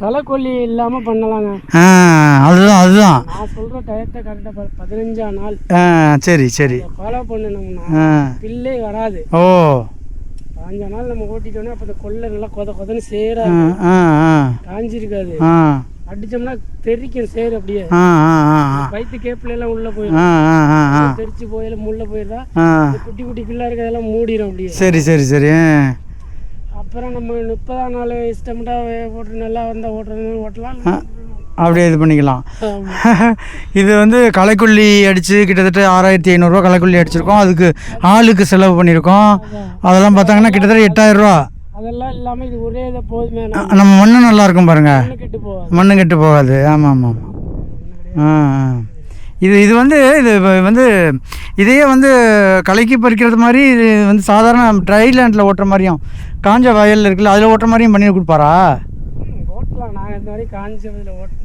களைக்கொல்லி இல்லாமல் பண்ணலாங்க. ஆ அதுதான் அதுதான். நான் சொல்கிற டயத்தை கரெக்டாக பதினஞ்சாம் நாள். ஆ சரி சரி. ஃபாலோ பண்ணினோம்னா பில்லே வராது. ஓ. பாஞ்ச நாள் நம்ம ஓட்டிட்டோம்னா அப்போ இந்த கொள்ளை நல்லா கொத கொதன்னு சேரா காஞ்சிருக்காது. அடிச்சோம்னா தெறிக்கும் சேர் அப்படியே. வயிற்று கேப்பில எல்லாம் உள்ள போயிடும் தெரிச்சு போயில முள்ள இந்த குட்டி குட்டி பிள்ளை இருக்கிறதெல்லாம் மூடிடும் அப்படியே. சரி சரி சரி. அப்புறம் நம்ம முப்பதாம் நாள் இஷ்டம்டா ஓட்டு நல்லா வந்தால் ஓட்டுறது ஓட்டலாம். அப்படியே இது பண்ணிக்கலாம். இது வந்து களைக்கொல்லி அடித்து கிட்டத்தட்ட ஆறாயிரத்தி ஐநூறுரூவா களைக்கொல்லி அடிச்சிருக்கோம். அதுக்கு ஆளுக்கு செலவு பண்ணியிருக்கோம் அதெல்லாம் பார்த்தாங்கன்னா கிட்டத்தட்ட எட்டாயிரரூவா அதெல்லாம் இல்லாமல் இது ஒரே இதை போதுமே நம்ம. மண்ணு நல்லா இருக்கும் பாருங்க. நம்ம கெட்டு போகாது. மண்ணு கெட்டு போகாது. ஆமாம் ஆமாம். ஆ ஆ. இது இது வந்து இது வந்து இதையே வந்து களைக்கு பறிக்கிறது மாதிரி இது வந்து சாதாரண ட்ரை லேண்டில் ஓட்டுற மாதிரியும் காஞ்ச வயல் இருக்குல்ல அதில் ஓட்டுற மாதிரியும் பண்ணி கொடுப்பாரா? ஓட்டலாம். நாங்கள் இந்த மாதிரி காஞ்சி ஓட்டு